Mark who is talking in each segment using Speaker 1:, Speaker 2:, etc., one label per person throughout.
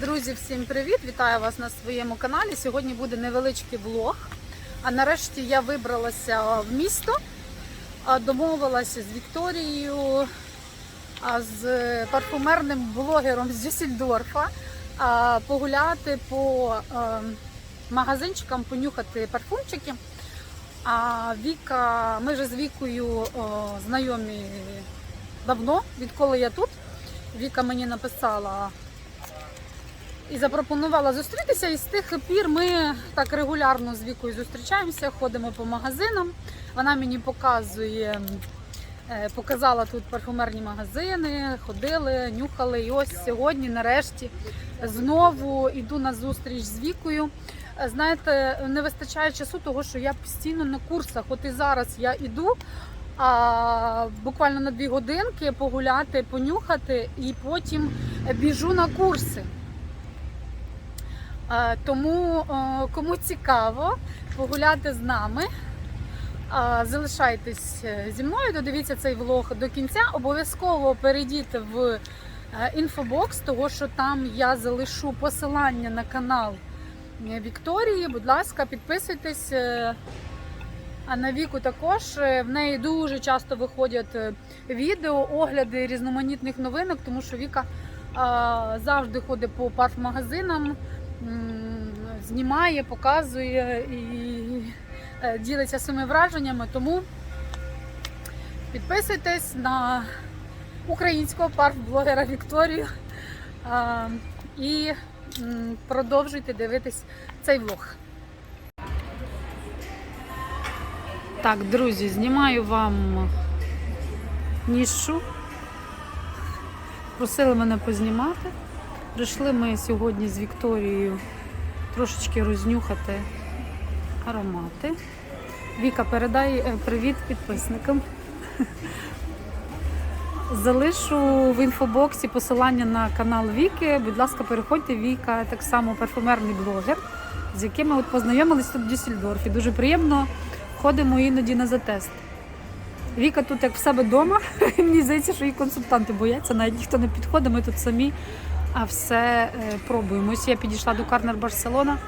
Speaker 1: Друзі, всім привіт! Вітаю вас на своєму каналі. Сьогодні буде невеличкий влог. А нарешті я вибралася в місто, домовилася з Вікторією, з парфумерним блогером з Дюссельдорфа погуляти по магазинчикам, понюхати парфумчики. А Віка, ми вже з Вікою знайомі давно, відколи я тут. Віка мені написала і запропонувала зустрітися. І з тих пір ми так регулярно з Вікою зустрічаємося, ходимо по магазинам. Вона мені показує, е, показала тут парфумерні магазини, ходили, нюхали. І ось сьогодні, нарешті, знову йду на зустріч з Вікою. Е, Знаєте, не вистачає часу, того що я постійно на курсах. От і зараз я іду. А, буквально на дві годинки погуляти, понюхати і потім біжу на курси. А, тому кому цікаво погуляти з нами, залишайтесь е, зі мною, додивіться цей влог до кінця. Обов'язково перейдіть в е, інфобокс, того що там я залишу посилання на канал е, Вікторії. Будь ласка, підписуйтесь. е, а на віку також Е, в неї дуже часто виходять е, відео, огляди різноманітних новинок, тому що Віка а, завжди ходить по парфмагазинам, знімає, показує і е, ділиться своїми враженнями. Тому підписуйтесь на українського парфблогера Вікторію і продовжуйте дивитись цей влог. Так, друзі, знімаю вам нішу. Просили мене познімати. Прийшли ми сьогодні з Вікторією трошечки рознюхати аромати. Віка, передай е, привіт підписникам. Залишу в інфобоксі посилання на канал Віки. Будь ласка, переходьте. Віка так само парфумерний блогер, з яким ми от познайомились тут в Дюссельдорфі. Дуже приємно ходимо іноді на затест. Віка тут як в себе вдома. Мені здається, що її консультанти бояться, навіть ніхто не підходить, ми тут самі а все е, пробуємо. Ось я підійшла до Карнер Барселона.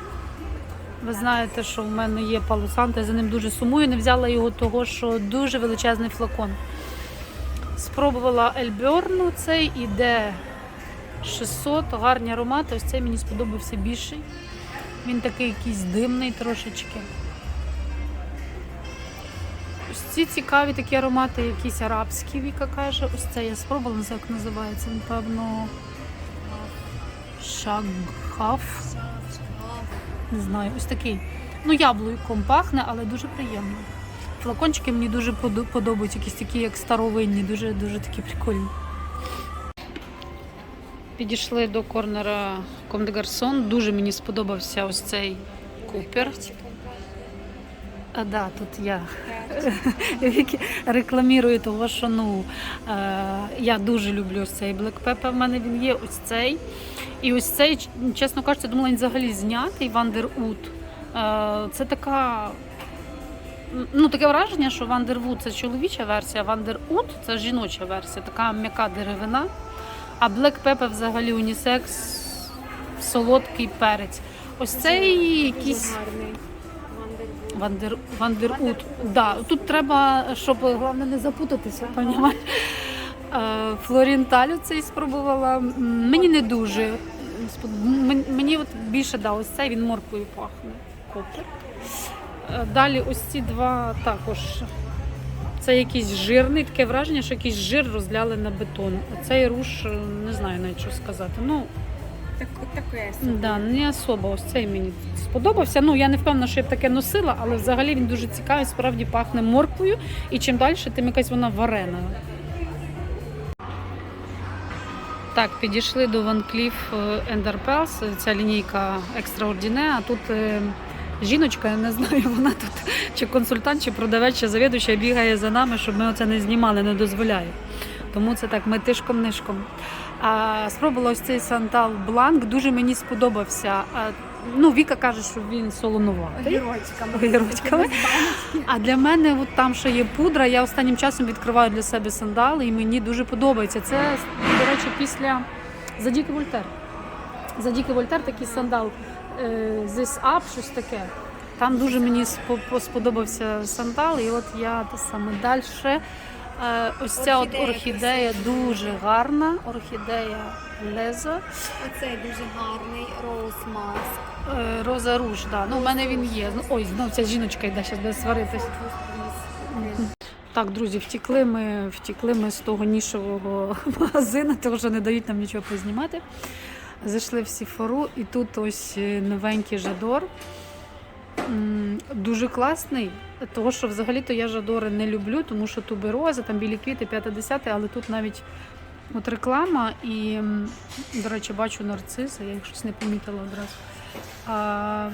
Speaker 1: Ви знаєте, що в мене є палусант, я за ним дуже сумую. Не взяла його того, що дуже величезний флакон. Спробувала Ельберну, цей іде 600, гарні аромати. Ось цей мені сподобався більший. Він такий якийсь димний трошечки. Ось ці цікаві такі аромати, якісь арабські, Віка каже. Ось це я спробувала, не знаю, як називається. Напевно, шагхаф. Не знаю, ось такий. Ну, яблуком пахне, але дуже приємно. Флакончики мені дуже подобаються, якісь такі, як старовинні, дуже дуже такі прикольні. Підійшли до корнера Comme des Garçons. Дуже мені сподобався ось цей купер. А, да, тут я Вікі рекламірую того, що ну е, я дуже люблю ось цей Black Pepper. В мене він є ось цей. І ось цей, чесно кажучи, думала він взагалі знятий Вандервуд. Е, це така. Ну, таке враження, що Вандервуд це чоловіча версія, а Вандервуд це жіноча версія, така м'яка деревина. А Black Pepper взагалі унісекс, солодкий перець. Ось цей якийсь. Вандер, Вандерут. Да, тут треба, щоб головне не запутатися, понімаєш? Е, Флорінталю цей спробувала. Мені не дуже. Мені от більше да, ось цей він морквою пахне. Копер. Е, Далі ось ці два також. Це якийсь жирний, таке враження, що якийсь жир розляли на бетон. А цей руш, е, не знаю навіть що сказати. Ну, Да, не особо ось цей мені сподобався. Ну я не впевнена, що я б таке носила, але взагалі він дуже цікавий, справді пахне морквою, і чим далі, тим якась вона варена. Так, підійшли до Van Cleef Ender Pels, ця лінійка екстраордіне, а тут е, жіночка, я не знаю, вона тут чи консультант, чи продавець, чи завідувача бігає за нами, щоб ми оце не знімали, не дозволяє. Тому це так, ми тишком-нишком. Спробувала ось цей Сантал Бланк, дуже мені сподобався. Ну, Віка каже, що він солонуватий.
Speaker 2: Огірочками.
Speaker 1: А для мене от там, що є пудра, я останнім часом відкриваю для себе сандали, і мені дуже подобається. Це, до речі, після Задіки Вольтер. За Діки Вольтер такий сандал е, This Up, щось таке. Там дуже мені сподобався сандал, і от я те саме далі. Е, ось ця от
Speaker 2: Орхідея
Speaker 1: дуже гарна. Орхідея Лезо.
Speaker 2: Оцей дуже гарний роуз маск.
Speaker 1: Е, Роза Руж, да. Ну, в мене він є. Ну, ой, знов ця жіночка йде, зараз буде сваритись. Так, друзі, втікли ми, втікли ми з того нішового магазину, тому що не дають нам нічого познімати. Зайшли в Сіфору, і тут ось е, новенький жадор. Дуже класний, того що взагалі-то я жадори не люблю, тому що тубероза, там білі квіти, 5-10, але тут навіть от реклама і, до речі, бачу нарциси, я їх щось не помітила одразу. А,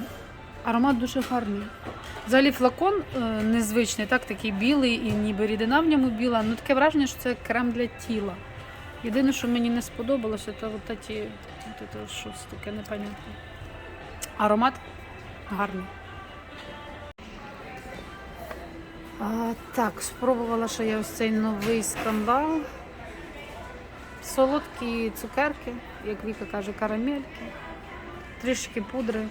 Speaker 1: аромат дуже гарний. Взагалі флакон е, незвичний, так, такий білий і ніби рідина в ньому біла. Ну таке враження, що це крем для тіла. Єдине, що мені не сподобалося, це от ті, щось таке непонятне. Аромат гарний. А, так, спробувала ще я ось цей новий скандал. Солодкі цукерки, як Віка каже, карамельки, трішки пудри.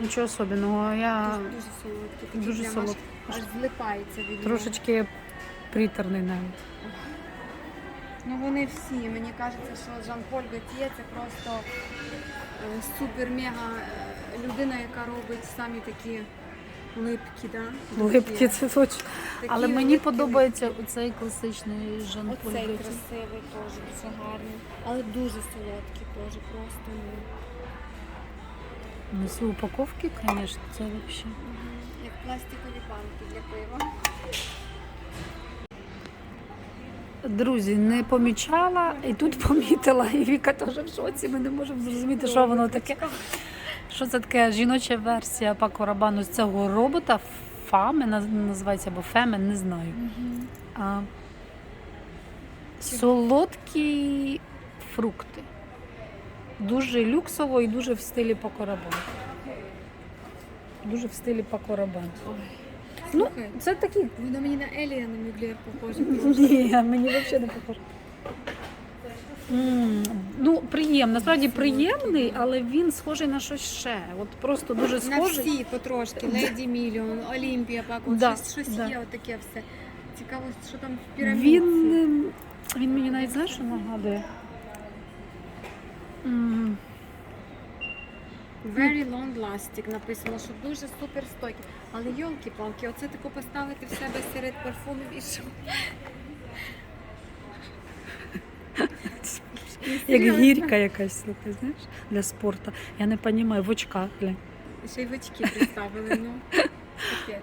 Speaker 1: Нічого особливого. Я
Speaker 2: Дуже, дуже солодкий. Такий
Speaker 1: дуже
Speaker 2: прям
Speaker 1: солодкий.
Speaker 2: Аж, аж злипається від нього.
Speaker 1: Трошечки приторний навіть.
Speaker 2: Ну вони всі. Мені кажеться, що Жан-Поль Готьє це просто е, супер-мега е, людина, яка робить самі такі липкі, да?
Speaker 1: Липкі це точно. Але мені
Speaker 2: липкі
Speaker 1: подобається оцей класичний Жан
Speaker 2: Оцей красивий теж дуже гарний, але дуже солодкий теж, просто ну,
Speaker 1: Ну, ці упаковки, звісно, це взагалі.
Speaker 2: як пластикові банки для пива.
Speaker 1: Друзі, не помічала і тут помітила. І Віка теж в шоці. Ми не можемо зрозуміти, що воно таке. Що це таке жіноча версія Пако Рабану з цього робота? Фами називається або Фемен, не знаю. А, солодкі фрукти. Дуже люксово і дуже в стилі Пакорабан. Дуже в стилі Пакорабан. Ну, це такі.
Speaker 2: воно мені на Еліана Мюглєр похоже.
Speaker 1: Ні, мені взагалі не похоже. Ну, приємно, насправді приємний, але він схожий на щось ще. От просто дуже
Speaker 2: На всі потрошки. Леді Мільйон, Олімпія, Пако,
Speaker 1: Да,
Speaker 2: щось, щось
Speaker 1: да.
Speaker 2: є отаке все. Цікаво, що там в пірамідці.
Speaker 1: Він, ем, він мені навіть знаєш, що нагадує. М,
Speaker 2: Very long lasting написано, що дуже супер стойкий. Але йолки-палки, оце тако поставити в себе серед парфумів і що?
Speaker 1: Як гірка якась, слухай, знаєш, для спорту. Я не розумію, в очках, глянь.
Speaker 2: Ще й в очки представили, ну. Капець.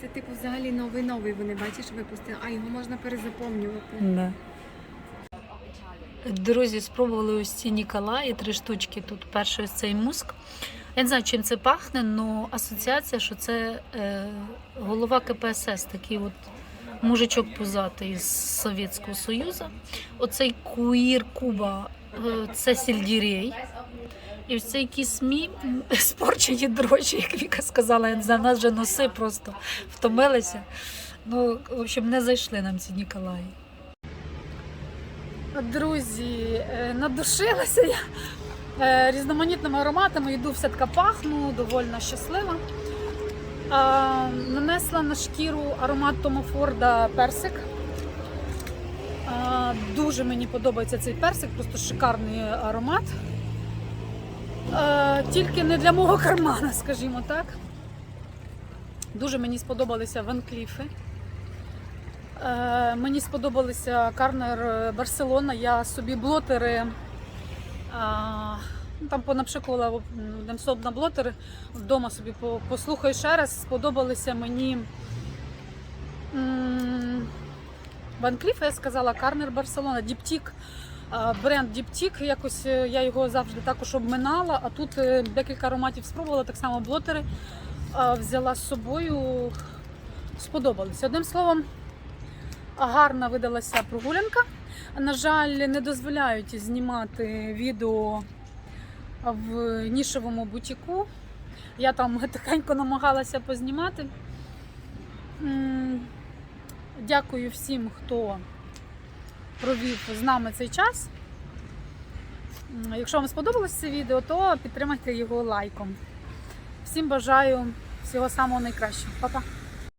Speaker 2: Це типу взагалі новий-новий вони, бачиш, випустили. А його можна перезаповнювати.
Speaker 1: Да. Друзі, спробували ось ці Ніколаї, три штучки. Тут перший ось цей муск. Я не знаю, чим це пахне, але асоціація, що це е, голова КПСС, такий от мужичок пузатий з Совєтського Союзу. Оцей куїр Куба е, це сельдірей. І ось цей кісмі м, спорчені дрожжі, як Віка сказала, не нас вже носи просто втомилися. Ну, в общем, не зайшли нам ці Ніколаї. Друзі, е, надушилася я е, різноманітними ароматами, йду вся така пахну, доволі щаслива. Нанесла на шкіру аромат Тома Форда персик. Дуже мені подобається цей персик, просто шикарний аромат. Тільки не для мого кармана, скажімо так. Дуже мені сподобалися ванкліфи. Е, Мені сподобалися Карнер Барселона. Я собі блотери там понапшикувала одним на блотери. Вдома собі по- послухаю ще раз. Сподобалися мені Ван Кліф, я сказала, Карнер Барселона, Діптік. Бренд Діптік, якось е, я його завжди також обминала, а тут е, декілька ароматів спробувала, так само блотери взяла з собою. Сподобалися. Одним словом, гарна видалася прогулянка. На жаль, не дозволяють знімати відео в нішевому бутіку. Я там тихенько намагалася познімати. Дякую всім, хто провів з нами цей час. Якщо вам сподобалось це відео, то підтримайте його лайком. Всім бажаю всього самого найкращого. Па-па!